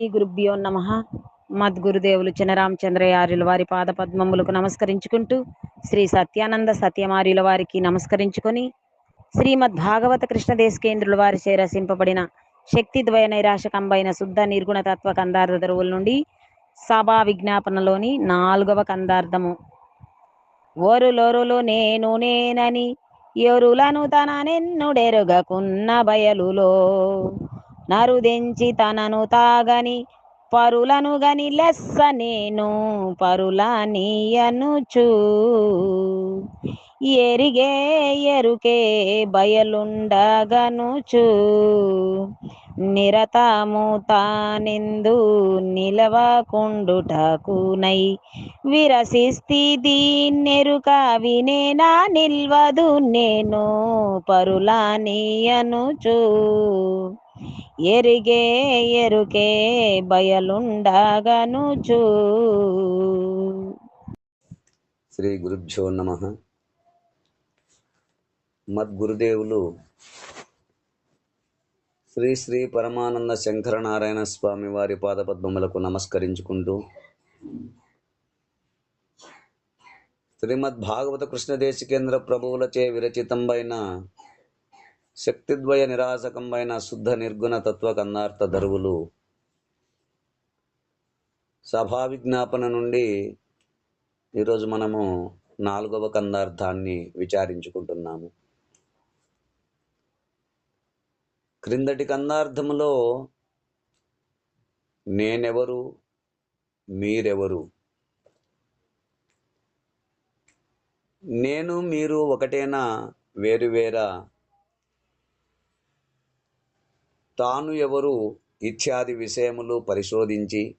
శ్రీ గురుభ్యో నమ. మద్గురుదేవులు చినరామచంద్రయార్యుల వారి పాద పద్మములకు నమస్కరించుకుంటూ శ్రీ సత్యానంద సత్యమార్యుల వారికి నమస్కరించుకొని శ్రీమద్ భాగవత కృష్ణదేశకేంద్రుల వారి చే రచింపబడిన శక్తి ద్వయ నైరాశకంబైన శుద్ధ నిర్గుణ తత్వ కందార్థ దరువుల నుండి సభా విజ్ఞాపనలోని నాలుగవ కందార్థము. ఓరులోరులు నేను నేనని ఎరులను తన నెన్నుడెరుగకున్న బయలులో నరుదెంచి తనను తాగని పరులను గని లెస్స నేను పరులనీయనుచు ఎరిగే ఎరుకే బయలుండగనుచు. నిరతము తానెందు నిలవకుండుటకునై విరసిస్తి దీన్నెరుక వినేనా నిల్వదు నేను పరులానియనుచు ఎరిగే ఎరుకే బయలుండగనుచు శ్రీ గురుభ్యో నమ. మద్గురుదేవులు శ్రీ శ్రీ పరమానంద శంకరనారాయణ స్వామి వారి పాదపద్మములకు నమస్కరించుకుంటూ శ్రీమద్ భాగవత కృష్ణదేశికేంద్ర ప్రభువులచే విరచితంబైన శక్తిద్వయ నిరాశకమైన శుద్ధ నిర్గుణ తత్వ కన్నార్థ ధరువులు సభా విజ్ఞాపన నుండి ఈరోజు మనము నాలుగవ కందార్థాన్ని విచారించుకుంటున్నాము. క్రిందటి కందార్థములో నేనెవరు మీరెవరు? నేను మీరు ఒకటేనా వేరువేరా తాను ఎవరు? ఇత్యాది విషయములు పరిశోధించి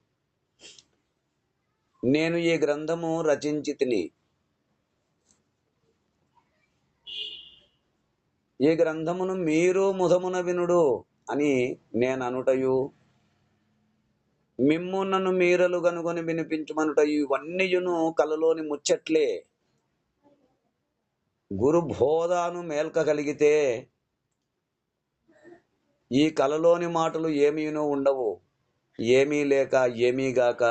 నేను ఈ గ్రంథము రచించి తిని. ఈ గ్రంథమును మీరు ముదమున వినుడు అని నేను అనుటయు మిమ్ము నన్ను మీరలు కనుగొని వినిపించమనుటయు ఇవన్నీయును కలలోని ముచ్చట్లే. గురు బోధాను మేల్క కలిగితే ఈ కలలోని మాటలు ఏమీనూ ఉండవు. ఏమీ లేక ఏమీ గాక.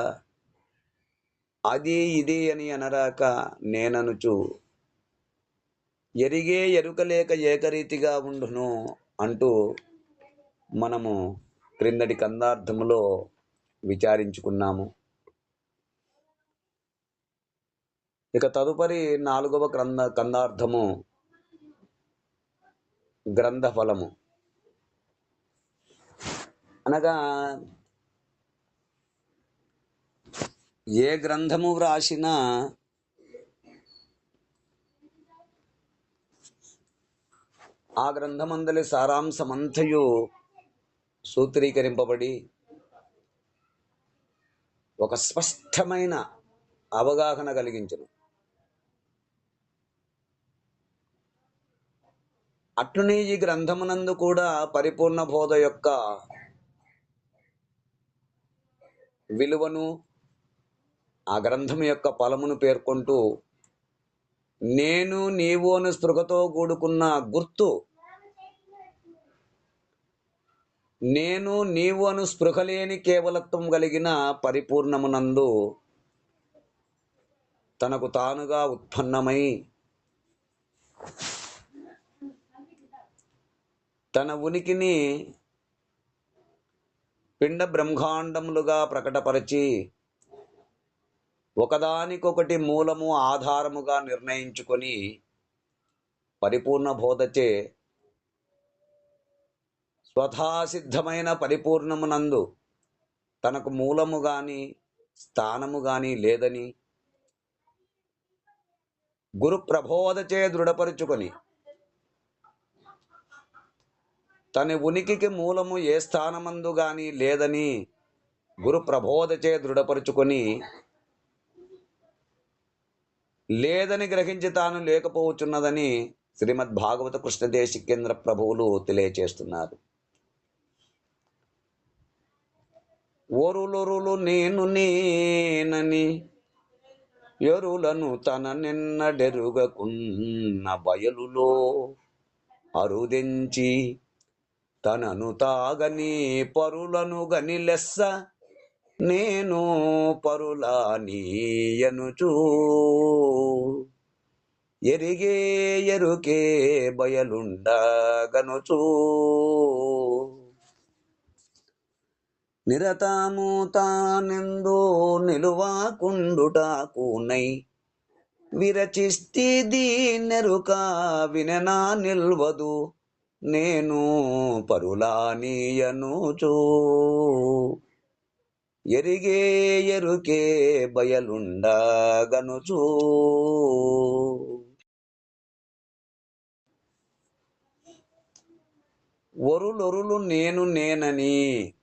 అది ఇది అని అనరాక నేననుచు ఎరిగే ఎరుక లేక ఏకరీతిగా ఉండును అంటూ మనము క్రిందటి కందార్థములో విచారించుకున్నాము. ఇక తదుపరి నాలుగవ క్రంద కందార్థము గ్రంథ ఫలము అనగా ఏ గ్రంథము వ్రాసినా ఆ గ్రంథమందలి సారాంశమంతయు సూత్రీకరింపబడి ఒక స్పష్టమైన అవగాహన కలిగించను. అట్లనే ఈ గ్రంథమునందు కూడా పరిపూర్ణ బోధ యొక్క విలువను ఆ గ్రంథం యొక్క ఫలమును పేర్కొంటూ నేను నీవు అను స్పృహతో కూడుకున్న గుర్తు నేను నీవు అను స్పృహ లేని కేవలత్వం కలిగిన పరిపూర్ణమునందు తనకు తానుగా ఉత్పన్నమై తన ఉనికిని పిండ బ్రహ్మాండములుగా ప్రకటపరచి ఒకదానికొకటి మూలము ఆధారముగా నిర్ణయించుకొని పరిపూర్ణ బోధచే స్వథాసిద్ధమైన పరిపూర్ణమునందు తనకు మూలము గాని స్థానము గాని లేదని గురు ప్రబోధచే దృఢపరుచుకొని తన ఉనికికి మూలము ఏ స్థానమందు గాని లేదని గురు ప్రబోధచే దృఢపరుచుకొని లేదని గ్రహించి తాను లేకపోవచ్చున్నదని శ్రీమద్ భాగవత కృష్ణదేశి కేంద్ర ప్రభువులు తెలియచేస్తున్నారు. ఓరులొరులు నేను నేనని ఎరులను తన నిన్నడెరుగకున్న బయలులో అరుదించి తనను తాగని పరులను గని లెస్స నేను పరులానీయనుచూ ఎరిగే ఎరుకే బయలుండగనుచూ. నిరతాము తానెందు నిలువాకుండుటాకునై విరచిస్తిది నెరుక విననా నిల్వదు. నేను పరులానీయనుచూ. ఎరిగే ఎరుకే బయలుండగనుచూ. ఒరులొరులు నేను నేనని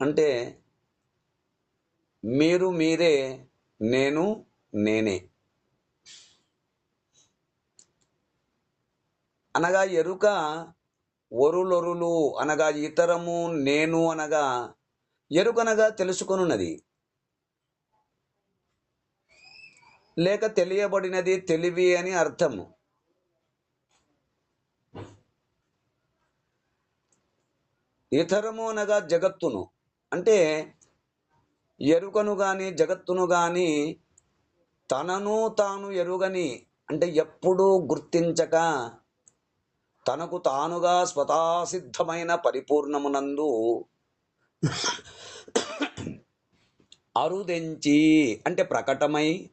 అంటే మీరు మీరే నేను నేనే. అనగా ఎరుక ఒరులొరులు అనగా ఇతరము నేను అనగా ఎరుకనగా తెలుసుకొనున్నది. లేక తెలియబడినది తెలివి అని అర్థము. ఇతరము అనగా జగత్తును. అంటే ఎరుకను కానీ జగత్తును కానీ తనను తాను ఎరుగని అంటే ఎప్పుడూ గుర్తించక తనకు తానుగా స్వతాసిద్ధమైన పరిపూర్ణమునందు అరుదెంచి అంటే ప్రకటమై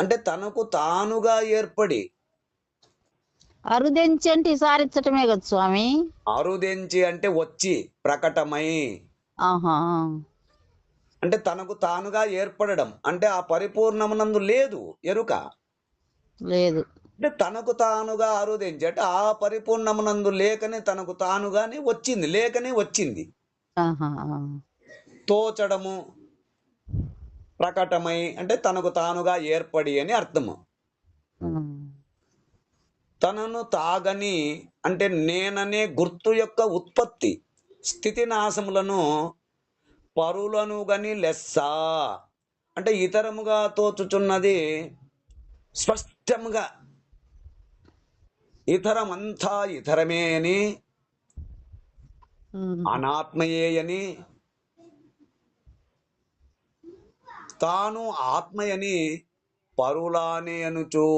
అంటే తనకు తానుగా ఏర్పడి. అరుదెంచి అంటే విసారించటమే కదా స్వామి? అరుదెంచి అంటే వచ్చి ప్రకటమై. ఆహా. అంటే తనకు తానుగా ఏర్పడడం అంటే ఆ పరిపూర్ణమునందు లేదు ఎరుక. లేదు. అంటే తనకు తానుగా అరుదించి అంటే ఆ పరిపూర్ణమునందు లేకనే తనకు తానుగానే వచ్చింది. లేకనే వచ్చింది. తోచడము ప్రకటమై అంటే తనకు తానుగా ఏర్పడి అని అర్థము. తనను తాగని అంటే నేననే గుర్తు యొక్క ఉత్పత్తి. స్థితి నాశములను పరులను గని లెస్స. అంటే ఇతరముగా తోచుచున్నది స్పష్టముగా ఇతరమంతా ఇతరమే అని. అనాత్మయే అని తాను ఆత్మయని పరులానే అనుచు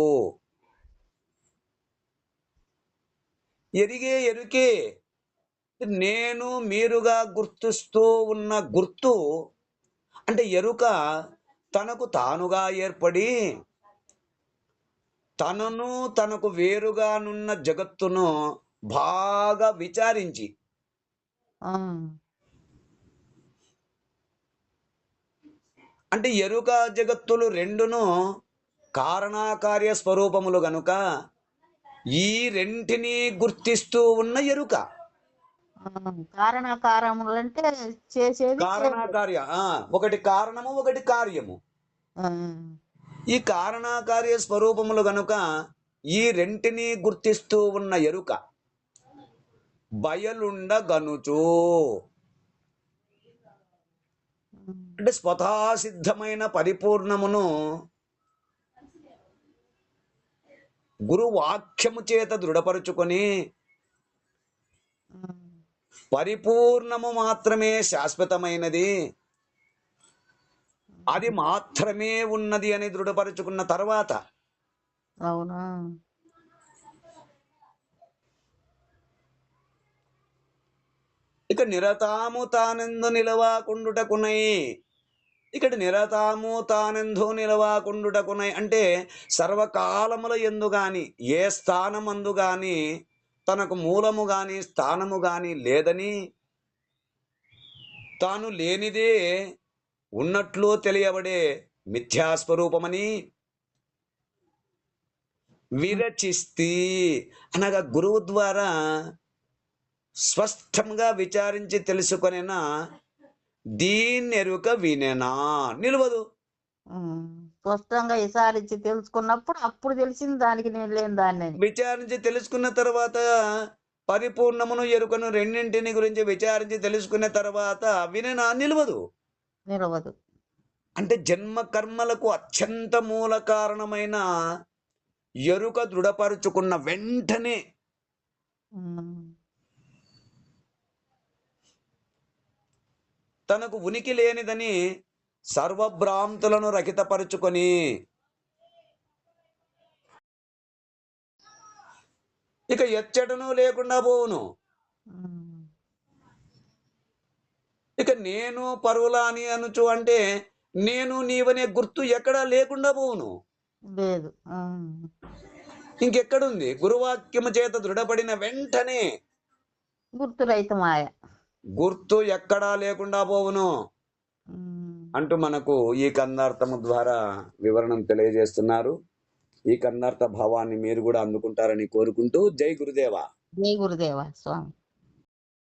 ఎరిగే ఎరుకే నేను మీరుగా గుర్తిస్తూ ఉన్న గుర్తు అంటే ఎరుక తనకు తానుగా ఏర్పడి తనను తనకు వేరుగానున్న జగత్తును బాగా విచారించి. అంటే ఎరుక జగత్తులు రెండును కారణాకార్య స్వరూపములు గనుక ఈ రెంటిని గుర్తిస్తూ ఉన్న ఎరుక. కారణకారములు అంటే చేసేది కారణాకార్య ఒకటి కారణము ఒకటి కార్యము. ఈ కారణాకార్య స్వరూపములు గనుక ఈ రెంటిని గుర్తిస్తూ ఉన్న ఎరుక బయలుండగనుచు ఉమ్. అంటే స్వతహాసిద్ధమైన పరిపూర్ణమును గురువాక్యము చేత దృఢపరుచుకొని పరిపూర్ణము మాత్రమే శాశ్వతమైనది అది మాత్రమే ఉన్నది అని దృఢపరుచుకున్న తర్వాత అవునా? ఇక నిరతాము తానెందు నిలవాకుండుటకునై ఇక్కడ నిరతాము తానెందు నిలవాకుండుటకునై అంటే సర్వకాలముల ఎందు గాని ఏ స్థానమందు గాని తనకు మూలము గాని స్థానము గాని లేదని తాను లేనిదే ఉన్నట్లు తెలియబడే మిథ్యాస్వరూపమని విరచిస్తి అనగా గురువు ద్వారా స్పష్టంగా విచారించి తెలుసుకొనినా దీన్నెరుక వినెనా నిలవదు. స్పష్టంగా విసారించి తెలుసుకున్నప్పుడు అప్పుడు తెలిసింది దానికి నేను లేని దాన్ని. విచారించి తెలుసుకున్న తర్వాత పరిపూర్ణమును ఎరుకను రెండింటిని గురించి విచారించి తెలుసుకున్న తర్వాత వినెనా నిలవదు నిలవదు అంటే జన్మ కర్మలకు అత్యంత మూల కారణమైన ఎరుక దృఢపరుచుకున్న వెంటనే. తనకు ఉనికి లేనిదని సర్వభ్రాంతులను రహితపరుచుకొని ఇక ఎచ్చటను లేకుండా పోవును. ఇక నేను పరువులా అని అనుచు అంటే నేను నీవనే గుర్తు ఎక్కడా లేకుండా పోవును. లేదు. ఇంకెక్కడుంది? గురువాక్యము చేత దృఢపడిన వెంటనే గుర్తు రైతు మాయ గుర్తు ఎక్కడా లేకుండా పోవును. అంటూ మనకు ఈ కందార్థము ద్వారా వివరణం తెలియజేస్తున్నారు. ఈ కందార్థ భావాన్ని మీరు కూడా అందుకుంటారని కోరుకుంటూ జై గురుదేవా. జై గురుదేవ స్వామి.